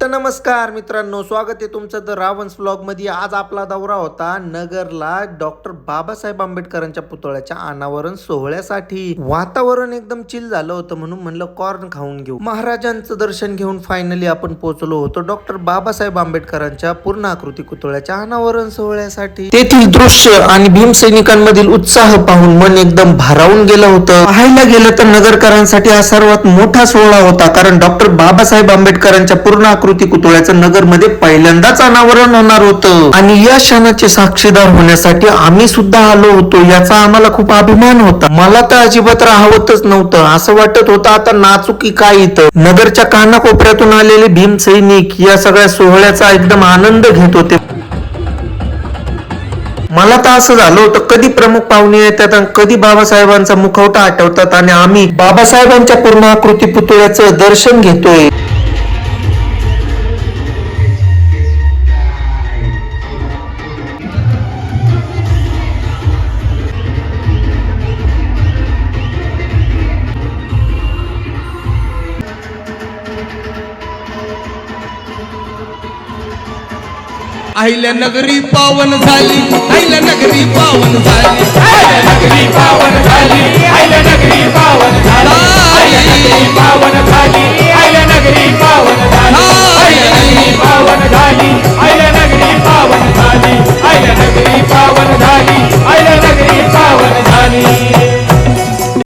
तर नमस्कार मित्रांनो स्वागत आहे तुमचं द रावन्स ब्लॉगमध्ये आज आपला दौरा होता नगरला डॉक्टर बाबासाहेब आंबेडकरांच्या पुतळ्याच्या अनावरण सोहळ्यासाठी. वातावरण एकदम चिल झालं होतं म्हणून म्हणलं कॉर्न खाऊन घेऊ. महाराजांचं दर्शन घेऊन फायनली आपण पोहोचलो होतो डॉक्टर बाबासाहेब आंबेडकरांच्या पूर्ण आकृती पुतळ्याच्या अनावरण सोहळ्यासाठी. तेथील दृश्य आणि भीमसैनिकांमधील उत्साह पाहून मन एकदम भारावून गेलं होतं. पाहायला गेलं तर नगरकरांसाठी हा सर्वात मोठा सोहळा होता कारण डॉक्टर बाबासाहेब आंबेडकरांच्या पूर्ण आकृती पुतळ्याचं नगरमध्ये पहिल्यांदाच अनावरण होणार होतं. आणि या क्षणाचे साक्षीदार होण्यासाठी आम्ही सुद्धा आलो होतो याचा आम्हाला खूप अभिमान होता. मला तर अजिबात राहवतच नव्हतं. असं वाटत होतं आता नाचू की काय इथं? नगरच्या कानाकोपऱ्यातून आलेले भीम सैनिक या सगळ्या सोहळ्याचा एकदम आनंद घेत होते. मला तर असं झालं होतं कधी प्रमुख पाहुणे येतात आणि कधी बाबासाहेबांचा मुखवटा आठवतात आणि आम्ही बाबासाहेबांच्या पूर्ण आकृती पुतळ्याचं दर्शन घेतोय. आईल्या नगरी पावन झाली आईल्या नगरी पावन